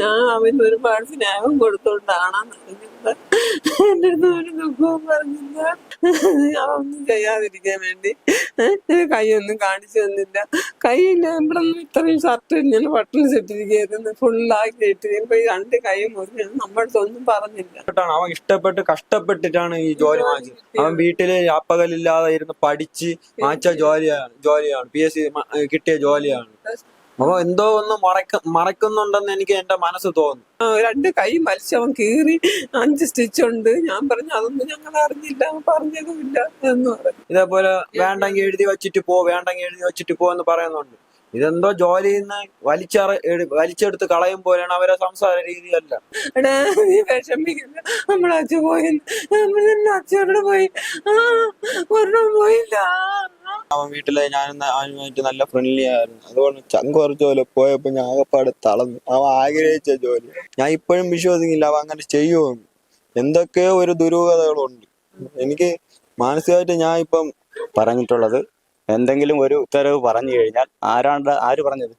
ഞാൻ അവന് ഒരുപാട് സ്നേഹം കൊടുത്തോണ്ടാണ് എന്റെ അടുത്ത് ഒരു ദുഃഖവും പറഞ്ഞില്ല. അവൻ ഒന്നും ചെയ്യാതിരിക്കാൻ വേണ്ടി. കൈയൊന്നും കാണിച്ചു തന്നില്ല. കൈയില്ല ഇവിടെ ഇത്രയും ഷർട്ട് ഞാൻ ബട്ടൺ സെറ്റിരിക്കുന്നു ഫുള്ളാക്കി ഇട്ട് ഈ രണ്ട് കൈ മുറിഞ്ഞു നമ്മുടെ ഒന്നും പറഞ്ഞില്ല. അവൻ ഇഷ്ടപ്പെട്ട് കഷ്ടപ്പെട്ടിട്ടാണ് ഈ ജോലി വാങ്ങിച്ചത്. അവൻ വീട്ടിൽ അപ്പകലില്ലാതെ ഇരുന്ന് പഠിച്ച് വാങ്ങിച്ച ജോലിയാണ് ജോലിയാണ്. പി എസ് സി കിട്ടിയ ജോലിയാണ്. അപ്പൊ എന്തോ ഒന്ന് മറക്ക മറക്കുന്നുണ്ടെന്ന് എനിക്ക് എന്റെ മനസ്സ് തോന്നുന്നു. രണ്ട് കൈ മത്സ്യം കീറി അഞ്ച് സ്റ്റിച്ച് ഉണ്ട്. ഞാൻ പറഞ്ഞു അതൊന്നും ഞങ്ങൾ അറിഞ്ഞില്ല പറഞ്ഞതുമില്ല എന്ന് പറഞ്ഞു. ഇതേപോലെ വേണ്ടെങ്കിൽ എഴുതി വെച്ചിട്ട് പോ വേണ്ടെങ്കിൽ എഴുതി വെച്ചിട്ട് പോ എന്ന് പറയുന്നുണ്ട്. ഇതെന്തോ ജോലിയിൽ നിന്ന് വലിച്ചെറ വലിച്ചെടുത്ത് കളയും പോലെയാണ് അവരെ സംസാര രീതിയല്ല. വിഷമിക്കില്ല നമ്മളെ അച്ഛൻ പോയി നമ്മളെന്നെ അച്ഛനോട് പോയി. ആ ഒരെണ്ണം പോയില്ല. അവൻ വീട്ടിലെ ഞാൻ അവനുമായിട്ട് നല്ല ഫ്രണ്ട്ലി ആയിരുന്നു. അതുകൊണ്ട് ചങ്ക് കുറച്ച് പോലെ പോയപ്പോ ഞാൻ ആകെപ്പാട് തളർന്നു. അവൻ ആഗ്രഹിച്ച ജോലി. ഞാൻ ഇപ്പോഴും വിശ്വസിക്കില്ല അവൻ അങ്ങനെ ചെയ്യുമെന്ന് എന്തൊക്കെയോ ഒരു ദുരൂഹതകളുണ്ട്. എനിക്ക് മാനസികമായിട്ട് ഞാൻ ഇപ്പം പറഞ്ഞിട്ടുള്ളത് എന്തെങ്കിലും ഒരു ഉത്തരവ് പറഞ്ഞു കഴിഞ്ഞാൽ ആരാണ് ആര് പറഞ്ഞത്?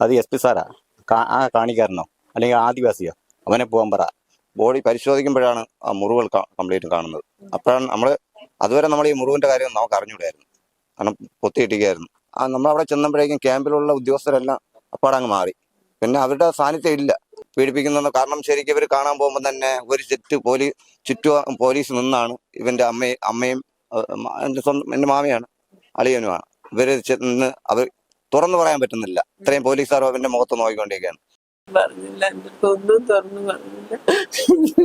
അത് എസ് പി സാറാ. ആ കാണിക്കാരനോ? അല്ലെങ്കിൽ ആദിവാസിയോ? അവനെ പോകാൻ പറ. ബോഡി പരിശോധിക്കുമ്പോഴാണ് ആ മുറിവുകൾ കംപ്ലീറ്റ് കാണുന്നത്. അപ്പോഴാണ് നമ്മൾ അതുവരെ നമ്മൾ ഈ മുറിവിന്റെ കാര്യം നമുക്ക് അറിഞ്ഞൂടായിരുന്നു കാരണം പൊത്തിയിട്ടിരിക്കുകയായിരുന്നു. ആ നമ്മളവിടെ ചെന്നപ്പോഴേക്കും ക്യാമ്പിലുള്ള ഉദ്യോഗസ്ഥരെല്ലാം അപ്പാടങ്ങ് മാറി. പിന്നെ അവരുടെ സാന്നിധ്യം ഇല്ല പീഡിപ്പിക്കുന്ന കാരണം ശരിക്കും ഇവർ കാണാൻ പോകുമ്പോൾ തന്നെ ഒരു ചുറ്റു പോലീസ് ചുറ്റു പോലീസ് നിന്നാണ് ഇവന്റെ അമ്മയും അമ്മയും എന്റെ സ്വന്തം എന്റെ മാമയാണ് അളിയനുമാണ്. ഇവർ ചെന്ന് അവർ തുറന്നു പറയാൻ പറ്റുന്നില്ല. ഇത്രയും പോലീസുകാർ അവന്റെ മുഖത്ത് നോക്കിക്കൊണ്ടിരിക്കുകയാണ്. പറഞ്ഞില്ല എന്റെ ഒന്നും തുറന്നു പറഞ്ഞില്ല.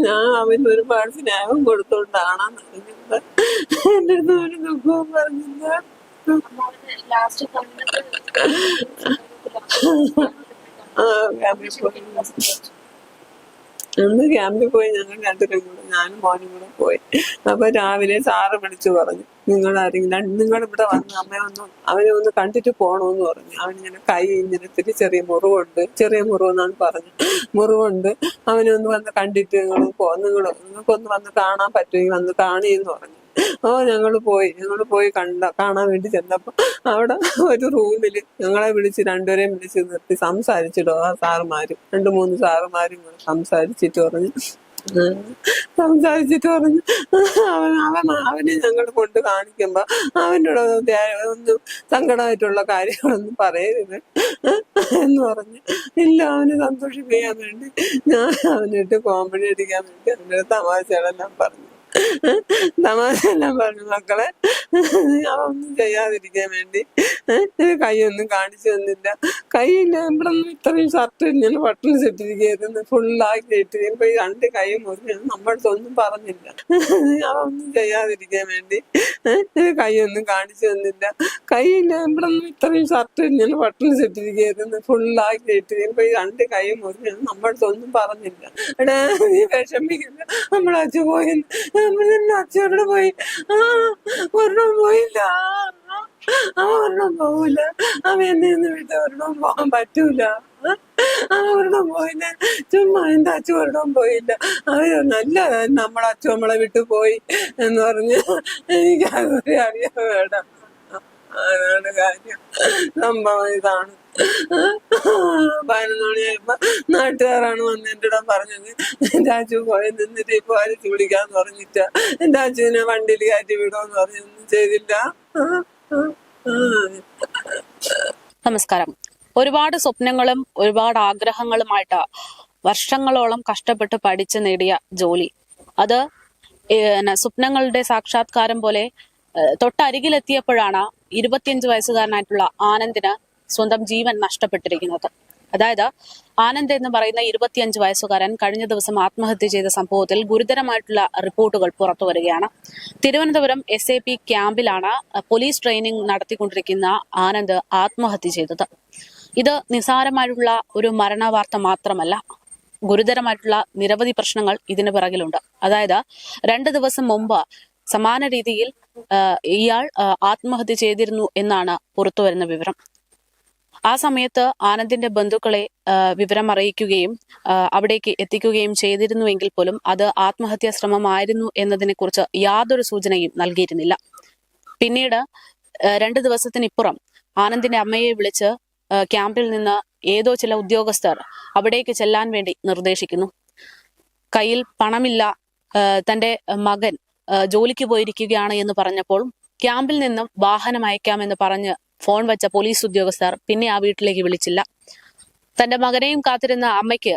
ഞാൻ അവന് ഒരുപാട് സ്നേഹം കൊടുത്തോണ്ടാണെന്ന് അറിഞ്ഞത് എന്റെ അടുത്ത് ഒരു ദുഃഖവും പറഞ്ഞില്ല. അന്ന് ക്യാമ്പിൽ പോയി ഞങ്ങൾ രണ്ടുപേരും കൂടെ ഞാനും മോനും കൂടെ പോയി. അപ്പൊ രാവിലെ സാറ് വിളിച്ചു പറഞ്ഞു നിങ്ങൾ ആരെങ്കിലും നിങ്ങൾ ഇവിടെ വന്ന് അമ്മയെ ഒന്ന് അവനെ ഒന്ന് കണ്ടിട്ട് പോണോന്ന് പറഞ്ഞു. അവനിങ്ങനെ കൈ ഇങ്ങനെ ഇത്തിരി ചെറിയ മുറിവുണ്ട് ചെറിയ മുറിവെന്നാണ് പറഞ്ഞു മുറിവുണ്ട്. അവനെ ഒന്ന് വന്ന് കണ്ടിട്ട് നിങ്ങൾ പോ നിങ്ങൾ നിങ്ങൾക്കൊന്ന് വന്ന് കാണാൻ പറ്റുമെങ്കിൽ വന്ന് കാണിയെന്ന് പറഞ്ഞു. ഓ ഞങ്ങൾ പോയി. ഞങ്ങൾ പോയി കണ്ട കാണാൻ വേണ്ടി ചെന്നപ്പോ അവിടെ ഒരു റൂമിൽ ഞങ്ങളെ വിളിച്ച് രണ്ടുപേരെയും വിളിച്ച് നിർത്തി സംസാരിച്ചിട്ടോ ആ സാറുമാരും. രണ്ട് മൂന്ന് സാറുമാരും സംസാരിച്ചിട്ട് പറഞ്ഞു സംസാരിച്ചിട്ട് പറഞ്ഞു അവൻ അവൻ അവനെ ഞങ്ങൾ കൊണ്ട് കാണിക്കുമ്പോ അവനോട് ഒന്നും സങ്കടമായിട്ടുള്ള കാര്യങ്ങളൊന്നും പറയരുത് എന്ന് പറഞ്ഞു ഇല്ല അവനെ സന്തോഷിപ്പിക്കാൻ വേണ്ടി ഞാൻ അവനിട്ട് കോമഡി അടിക്കാൻ വേണ്ടി അവനോട് തമാശകളെല്ലാം പറഞ്ഞു. തമാശ എല്ലാം പറഞ്ഞു മക്കളെ. അതൊന്നും ചെയ്യാതിരിക്കാൻ വേണ്ടി. കൈയൊന്നും കാണിച്ചു തന്നില്ല. കൈയില്ല ഇവിടെ ഇത്രയും ഷർട്ട് ഞാൻ ബട്ടൺ സെറ്റിരിക്കുന്നു ഫുള്ളാക്കി ഇട്ട് ഇപ്പൊ ഈ രണ്ട് കൈ മുറിഞ്ഞു നമ്മുടെ അടുത്ത് ഒന്നും പറഞ്ഞില്ല. അതൊന്നും ചെയ്യാതിരിക്കാൻ വേണ്ടി. കൈയൊന്നും കാണിച്ചു തന്നില്ല. കൈയില്ല ഇവിടെ ഇത്രയും ഷർട്ട് ഞാൻ ബട്ടൺ സെറ്റിരിക്കുന്നു ഫുള്ളാക്കി ഇട്ട് ഇപ്പൊ ഈ രണ്ട് കൈ മുറിഞ്ഞു നമ്മുടെ അടുത്ത് ഒന്നും പറഞ്ഞില്ല. എടാ നീ വിഷമിക്കില്ല നമ്മളെ അച്ഛ അച്ഛനോട് പോയി. ഒരെണ്ണം പോയില്ല. അവ ഒരെണ്ണം പോവില്ല. അവ എന്നെ നിന്ന് വിട്ട് ഒരെണ്ണം പോകാൻ പറ്റൂല. ആ ഒരെണ്ണം പോയില്ല. ചുമ്മാ എന്റെ അച്ഛൻ ഒരെണ്ണം പോയില്ല. അവർ നല്ല നമ്മളെ അച്ഛൻ നമ്മളെ വിട്ടു പോയി എന്ന് പറഞ്ഞ് എനിക്ക് അതൊരു അറിയാൻ വേണം അതാണ് കാര്യം. സംഭവം ഇതാണ്. പതിനൊന്ന് മണിയായപ്പോ നാട്ടുകാരാണ് വന്ന് എന്റെ കൂടെ പറഞ്ഞത് എന്റെ അച്ഛൻ പോയി നിന്നിട്ട് ഇപ്പൊ അരച്ചു പിടിക്കാന്ന് പറഞ്ഞിട്ട്. എന്റെ അച്ഛനെ വണ്ടിയിൽ കയറ്റി വിടുമെന്ന് പറഞ്ഞൊന്നും ചെയ്തില്ല. നമസ്കാരം. ഒരുപാട് സ്വപ്നങ്ങളും ഒരുപാട് ആഗ്രഹങ്ങളുമായിട്ട് വർഷങ്ങളോളം കഷ്ടപ്പെട്ട് പഠിച്ചു നേടിയ ജോലി. അത് സ്വപ്നങ്ങളുടെ സാക്ഷാത്കാരം പോലെ തൊട്ടരികിലെത്തിയപ്പോഴാണ് ഇരുപത്തിയഞ്ച് വയസ്സുകാരനായിട്ടുള്ള ആനന്ദിന് സ്വന്തം ജീവൻ നഷ്ടപ്പെട്ടിരിക്കുന്നത്. അതായത് ആനന്ദ് എന്ന് പറയുന്ന ഇരുപത്തിയഞ്ച് വയസ്സുകാരൻ കഴിഞ്ഞ ദിവസം ആത്മഹത്യ ചെയ്ത സംഭവത്തിൽ ഗുരുതരമായിട്ടുള്ള റിപ്പോർട്ടുകൾ പുറത്തു വരികയാണ്. തിരുവനന്തപുരം എസ് എ പി ക്യാമ്പിലാണ് പോലീസ് ട്രെയിനിങ് നടത്തിക്കൊണ്ടിരിക്കുന്ന ആനന്ദ് ആത്മഹത്യ ചെയ്തത്. ഇത് നിസാരമായിട്ടുള്ള ഒരു മരണവാർത്ത മാത്രമല്ല ഗുരുതരമായിട്ടുള്ള നിരവധി പ്രശ്നങ്ങൾ ഇതിന് പിറകിലുണ്ട്. അതായത് രണ്ട് ദിവസം മുമ്പ് സമാന രീതിയിൽ ഇയാൾ ആത്മഹത്യ ചെയ്തിരുന്നു എന്നാണ് പുറത്തുവരുന്ന വിവരം. ആ സമയത്ത് ആനന്ദിന്റെ ബന്ധുക്കളെ വിവരം അറിയിക്കുകയും അവിടേക്ക് എത്തിക്കുകയും ചെയ്തിരുന്നുവെങ്കിൽ പോലും അത് ആത്മഹത്യാ ശ്രമമായിരുന്നു എന്നതിനെക്കുറിച്ച് യാതൊരു സൂചനയും നൽകിയിരുന്നില്ല. പിന്നീട് രണ്ടു ദിവസത്തിനിപ്പുറം ആനന്ദിന്റെ അമ്മയെ വിളിച്ച് ക്യാമ്പിൽ നിന്ന് ഏതോ ചില ഉദ്യോഗസ്ഥർ അവിടേക്ക് ചെല്ലാൻ വേണ്ടി നിർദ്ദേശിക്കുന്നു. കയ്യിൽ പണമില്ല തന്റെ മകൻ ജോലിക്ക് പോയിരിക്കുകയാണ് എന്ന് പറഞ്ഞപ്പോൾ ക്യാമ്പിൽ നിന്നും വാഹനം അയക്കാമെന്ന് പറഞ്ഞ് ഫോൺ വെച്ച പോലീസ് ഉദ്യോഗസ്ഥർ പിന്നെ ആ വീട്ടിലേക്ക് വിളിച്ചില്ല. തന്റെ മകനെയും കാത്തിരുന്ന അമ്മയ്ക്ക്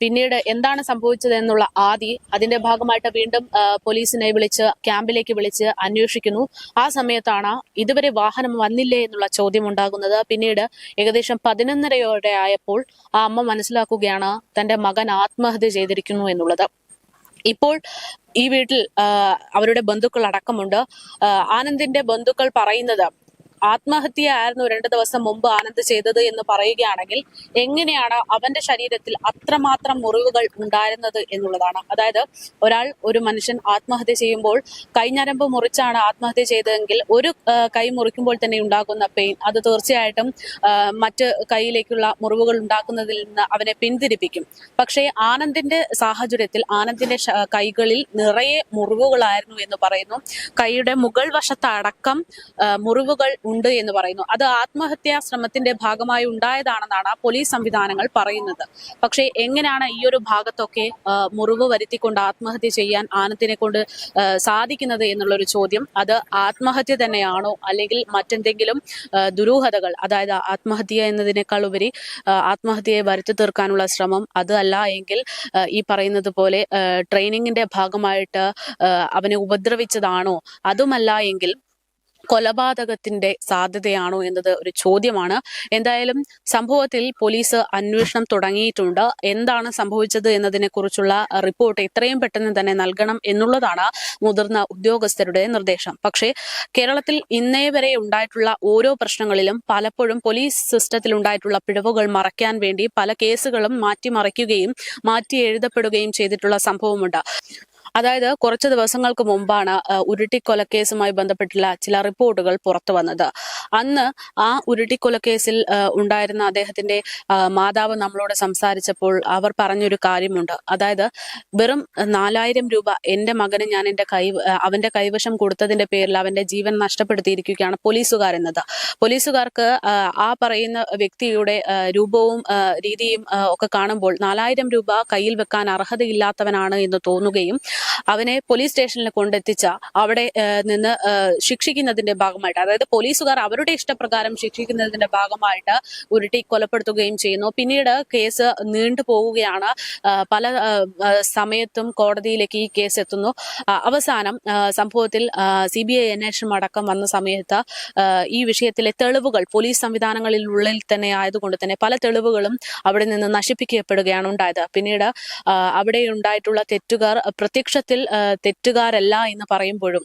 പിന്നീട് എന്താണ് സംഭവിച്ചത് എന്നുള്ള ആദി അതിന്റെ ഭാഗമായിട്ട് വീണ്ടും പോലീസിനെ വിളിച്ച് ക്യാമ്പിലേക്ക് വിളിച്ച് അന്വേഷിക്കുന്നു. ആ സമയത്താണ് ഇതുവരെ വാഹനം വന്നില്ലേ എന്നുള്ള ചോദ്യം ഉണ്ടാകുന്നത്. പിന്നീട് ഏകദേശം പതിനൊന്നരയോടെ ആയപ്പോൾ ആ അമ്മ മനസ്സിലാക്കുകയാണ് തന്റെ മകൻ ആത്മഹത്യ ചെയ്തിരിക്കുന്നു എന്നുള്ളത്. ഇപ്പോൾ ഈ വീട്ടിൽ അവരുടെ ബന്ധുക്കൾ അടക്കമുണ്ട് ആനന്ദിന്റെ ബന്ധുക്കൾ പറയുന്നത് ആത്മഹത്യ ആയിരുന്നു രണ്ടു ദിവസം മുമ്പ് ആനന്ദ് ചെയ്തത് എന്ന് പറയുകയാണെങ്കിൽ എങ്ങനെയാണ് അവന്റെ ശരീരത്തിൽ അത്രമാത്രം മുറിവുകൾ ഉണ്ടായിരുന്നത് എന്നുള്ളതാണ്. അതായത് ഒരാൾ ഒരു മനുഷ്യൻ ആത്മഹത്യ ചെയ്യുമ്പോൾ കൈഞ്ഞരമ്പ് മുറിച്ചാണ് ആത്മഹത്യ ചെയ്തതെങ്കിൽ ഒരു കൈ മുറിക്കുമ്പോൾ തന്നെ ഉണ്ടാകുന്ന പെയിൻ. അത് തീർച്ചയായിട്ടും മറ്റ് കൈയിലേക്കുള്ള മുറിവുകൾ ഉണ്ടാക്കുന്നതിൽ നിന്ന് അവനെ പിന്തിരിപ്പിക്കും. പക്ഷേ ആനന്ദിന്റെ സാഹചര്യത്തിൽ ആനന്ദിന്റെ കൈകളിൽ നിറയെ മുറിവുകളായിരുന്നു എന്ന് പറയുന്നു. കൈയുടെ മുകൾ വശത്തടക്കം മുറിവുകൾ ഉണ്ട് എന്ന് പറയുന്നു. അത് ആത്മഹത്യാ ശ്രമത്തിന്റെ ഭാഗമായി ഉണ്ടായതാണെന്നാണ് പോലീസ് സംവിധാനങ്ങൾ പറയുന്നത്. പക്ഷേ എങ്ങനെയാണ് ഈ ഒരു ഭാഗത്തൊക്കെ മുറിവ് വരുത്തിക്കൊണ്ട് ആത്മഹത്യ ചെയ്യാൻ ആനത്തിനെ കൊണ്ട് സാധിക്കുന്നത് എന്നുള്ളൊരു ചോദ്യം. അത് ആത്മഹത്യ തന്നെയാണോ? അല്ലെങ്കിൽ മറ്റെന്തെങ്കിലും ദുരൂഹതകൾ അതായത് ആത്മഹത്യ എന്നതിനേക്കാൾ ഉപരി ആത്മഹത്യയെ വരുത്തി തീർക്കാനുള്ള ശ്രമം അത് അല്ല എങ്കിൽ ഈ പറയുന്നത് പോലെ ട്രെയിനിങ്ങിന്റെ ഭാഗമായിട്ട് അവനെ ഉപദ്രവിച്ചതാണോ? അതുമല്ല എങ്കിൽ കൊലപാതകത്തിന്റെ സാധ്യതയാണോ എന്നത് ഒരു ചോദ്യമാണ്. എന്തായാലും സംഭവത്തിൽ പോലീസ് അന്വേഷണം തുടങ്ങിയിട്ടുണ്ട്. എന്താണ് സംഭവിച്ചത് എന്നതിനെ കുറിച്ചുള്ള റിപ്പോർട്ട് എത്രയും പെട്ടെന്ന് തന്നെ നൽകണം എന്നുള്ളതാണ് മുതിർന്ന ഉദ്യോഗസ്ഥരുടെ നിർദ്ദേശം. പക്ഷേ കേരളത്തിൽ ഇന്നേ വരെ ഉണ്ടായിട്ടുള്ള ഓരോ പ്രശ്നങ്ങളിലും പലപ്പോഴും പോലീസ് സിസ്റ്റത്തിൽ ഉണ്ടായിട്ടുള്ള പിഴവുകൾ മറയ്ക്കാൻ വേണ്ടി പല കേസുകളും മാറ്റിമറിക്കുകയും മാറ്റി എഴുതപ്പെടുകയും ചെയ്തിട്ടുള്ള സംഭവമുണ്ട്. അതായത് കുറച്ച് ദിവസങ്ങൾക്ക് മുമ്പാണ് ഉരുട്ടിക്കൊലക്കേസുമായി ബന്ധപ്പെട്ടുള്ള ചില റിപ്പോർട്ടുകൾ പുറത്തു വന്നത്. അന്ന് ആ ഉരുട്ടിക്കൊലക്കേസിൽ ഉണ്ടായിരുന്ന അദ്ദേഹത്തിന്റെ മാതാവ് നമ്മളോട് സംസാരിച്ചപ്പോൾ അവർ പറഞ്ഞൊരു കാര്യമുണ്ട്. അതായത് വെറും നാലായിരം രൂപ എന്റെ മകന് ഞാൻ എന്റെ കൈ അവന്റെ കൈവശം കൊടുത്തതിന്റെ പേരിൽ അവന്റെ ജീവൻ നഷ്ടപ്പെടുത്തിയിരിക്കുകയാണ് പോലീസുകാർ എന്നത്. പോലീസുകാർക്ക് ആ പറയുന്ന വ്യക്തിയുടെ രൂപവും രീതിയും ഒക്കെ കാണുമ്പോൾ നാലായിരം രൂപ കയ്യിൽ വെക്കാൻ അർഹതയില്ലാത്തവനാണ് എന്ന് തോന്നുകയും അവനെ പോലീസ് സ്റ്റേഷനിൽ കൊണ്ടെത്തിച്ച അവിടെ നിന്ന് ശിക്ഷിക്കുന്നതിന്റെ ഭാഗമായിട്ട് അതായത് പോലീസുകാർ അവരുടെ ഇഷ്ടപ്രകാരം ശിക്ഷിക്കുന്നതിന്റെ ഭാഗമായിട്ട് ഉരുട്ടി കൊലപ്പെടുത്തുകയും ചെയ്യുന്നു. പിന്നീട് കേസ് നീണ്ടു പോവുകയാണ്. പല സമയത്തും കോടതിയിലേക്ക് ഈ കേസ് എത്തുന്നു. അവസാനം സംഭവത്തിൽ സി ബി ഐ അന്വേഷണം അടക്കം വന്ന സമയത്ത് ഈ വിഷയത്തിലെ തെളിവുകൾ പോലീസ് സംവിധാനങ്ങളിൽ ഉള്ളിൽ തന്നെ ആയതുകൊണ്ട് തന്നെ പല തെളിവുകളും അവിടെ നിന്ന് നശിപ്പിക്കപ്പെടുകയാണ് ഉണ്ടായത്. പിന്നീട് അവിടെ ഉണ്ടായിട്ടുള്ള തെറ്റുകാർ പ്രത്യക്ഷത്തിൽ ആ, തെറ്റുകാരല്ല എന്ന് പറയുമ്പോഴും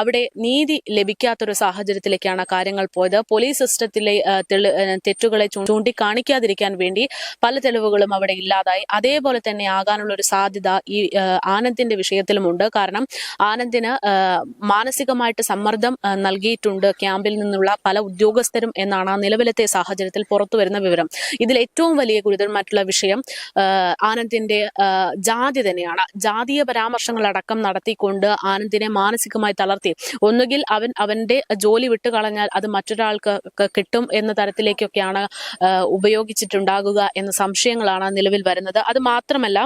അവിടെ നീതി ലഭിക്കാത്തൊരു സാഹചര്യത്തിലേക്കാണ് കാര്യങ്ങൾ പോയത്. പോലീസ് സിസ്റ്റത്തിലെ തെറ്റുകളെ ചൂണ്ടിക്കാണിക്കാതിരിക്കാൻ വേണ്ടി പല തെളിവുകളും അവിടെ ഇല്ലാതായി. അതേപോലെ തന്നെ ആകാനുള്ള ഒരു സാധ്യത ഈ ആനന്ദിന്റെ വിഷയത്തിലുമുണ്ട്. കാരണം ആനന്ദിന് മാനസികമായിട്ട് സമ്മർദ്ദം നൽകിയിട്ടുണ്ട് ക്യാമ്പിൽ നിന്നുള്ള പല ഉദ്യോഗസ്ഥരും എന്നാണ് നിലവിലത്തെ സാഹചര്യത്തിൽ പുറത്തു വരുന്ന വിവരം. ഇതിൽ ഏറ്റവും വലിയ ഗുരുതരമായിട്ടുള്ള വിഷയം ആനന്ദിന്റെ ജാതി തന്നെയാണ്. ജാതീയ പരാമർശങ്ങൾ അടക്കം നടത്തിക്കൊണ്ട് ആനന്ദിനെ മാനസികമായി തളർത്തി. ഒന്നുകിൽ അവൻ അവന്റെ ജോലി വിട്ടുകളഞ്ഞാൽ അത് മറ്റൊരാൾക്ക് കിട്ടും എന്ന തരത്തിലേക്കൊക്കെയാണ് ഉപയോഗിച്ചിട്ടുണ്ടാകുക എന്ന സംശയങ്ങളാണ് നിലവിൽ വരുന്നത്. അത് മാത്രമല്ല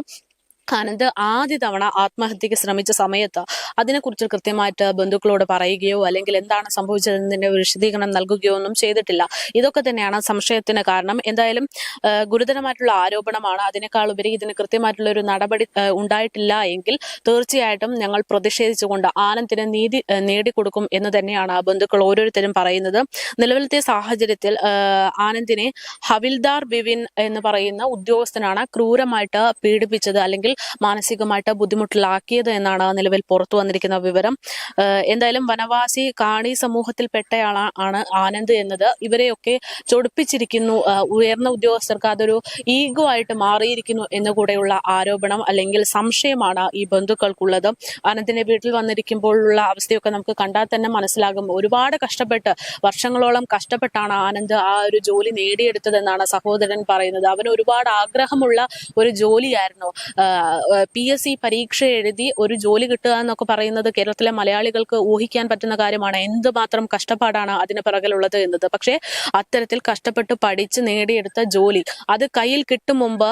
ആനന്ദ് ആദ്യ തവണ ആത്മഹത്യക്ക് ശ്രമിച്ച സമയത്ത് അതിനെക്കുറിച്ച് കൃത്യമായിട്ട് ബന്ധുക്കളോട് പറയുകയോ അല്ലെങ്കിൽ എന്താണ് സംഭവിച്ചതെന്നതിന്റെ വിശദീകരണം നൽകുകയോ ഒന്നും ചെയ്തിട്ടില്ല. ഇതൊക്കെ തന്നെയാണ് സംശയത്തിന് കാരണം. എന്തായാലും ഗുരുതരമായിട്ടുള്ള ആരോപണമാണ്. അതിനേക്കാൾ ഉപരി ഇതിന് കൃത്യമായിട്ടുള്ള ഒരു നടപടി ഉണ്ടായിട്ടില്ല എങ്കിൽ തീർച്ചയായിട്ടും ഞങ്ങൾ പ്രതിഷേധിച്ചുകൊണ്ട് ആനന്ദിന് നീതി നേടിക്കൊടുക്കും എന്ന് തന്നെയാണ് ബന്ധുക്കൾ ഓരോരുത്തരും പറയുന്നത്. നിലവിലത്തെ സാഹചര്യത്തിൽ ആനന്ദിനെ ഹവിൽദാർ ബിവിൻ എന്ന് പറയുന്ന ഉദ്യോഗസ്ഥനാണ് ക്രൂരമായിട്ട് പീഡിപ്പിച്ചത്. അല്ലെങ്കിൽ മാനസികമായിട്ട് ബുദ്ധിമുട്ടിലാക്കിയത് എന്നാണ് നിലവിൽ പുറത്തു വന്നിരിക്കുന്ന വിവരം. എന്തായാലും വനവാസി കാണി സമൂഹത്തിൽപ്പെട്ടയാളാണ് ആനന്ദ് എന്നത്. ഇവരെയൊക്കെ ചൊടിപ്പിച്ചിരിക്കുന്നു. ഉയർന്ന ഉദ്യോഗസ്ഥർക്ക് അതൊരു ഈഗോ ആയിട്ട് മാറിയിരിക്കുന്നു എന്ന് കൂടെയുള്ള ആരോപണം അല്ലെങ്കിൽ സംശയമാണ് ഈ ബന്ധുക്കൾക്കുള്ളത്. ആനന്ദിന്റെ വീട്ടിൽ വന്നിരിക്കുമ്പോഴുള്ള അവസ്ഥയൊക്കെ നമുക്ക് കണ്ടാൽ തന്നെ മനസ്സിലാകും. ഒരുപാട് കഷ്ടപ്പെട്ട് വർഷങ്ങളോളം കഷ്ടപ്പെട്ടാണ് ആനന്ദ് ആ ഒരു ജോലി നേടിയെടുത്തതെന്നാണ് സഹോദരൻ പറയുന്നത്. അവന് ഒരുപാട് ആഗ്രഹമുള്ള ഒരു ജോലിയായിരുന്നു. പി എസ് സി പരീക്ഷ എഴുതി ഒരു ജോലി കിട്ടുക എന്നൊക്കെ പറയുന്നത് കേരളത്തിലെ മലയാളികൾക്ക് ഊഹിക്കാൻ പറ്റുന്ന കാര്യമാണ്. എന്തുമാത്രം കഷ്ടപ്പാടാണ് അതിന് പിറകിലുള്ളത് എന്നത്. പക്ഷേ അത്തരത്തിൽ കഷ്ടപ്പെട്ട് പഠിച്ച് നേടിയെടുത്ത ജോലി അത് കയ്യിൽ കിട്ടും മുമ്പ്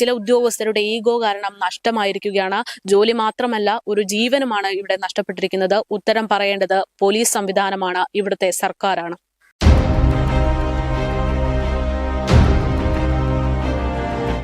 ചില ഉദ്യോഗസ്ഥരുടെ ഈഗോ കാരണം നഷ്ടമായിരിക്കുകയാണ്. ജോലി മാത്രമല്ല ഒരു ജീവനുമാണ് ഇവിടെ നഷ്ടപ്പെട്ടിരിക്കുന്നത്. ഉത്തരം പറയേണ്ടത് പോലീസ് സംവിധാനമാണ്. ഇവിടുത്തെ സർക്കാരാണ്.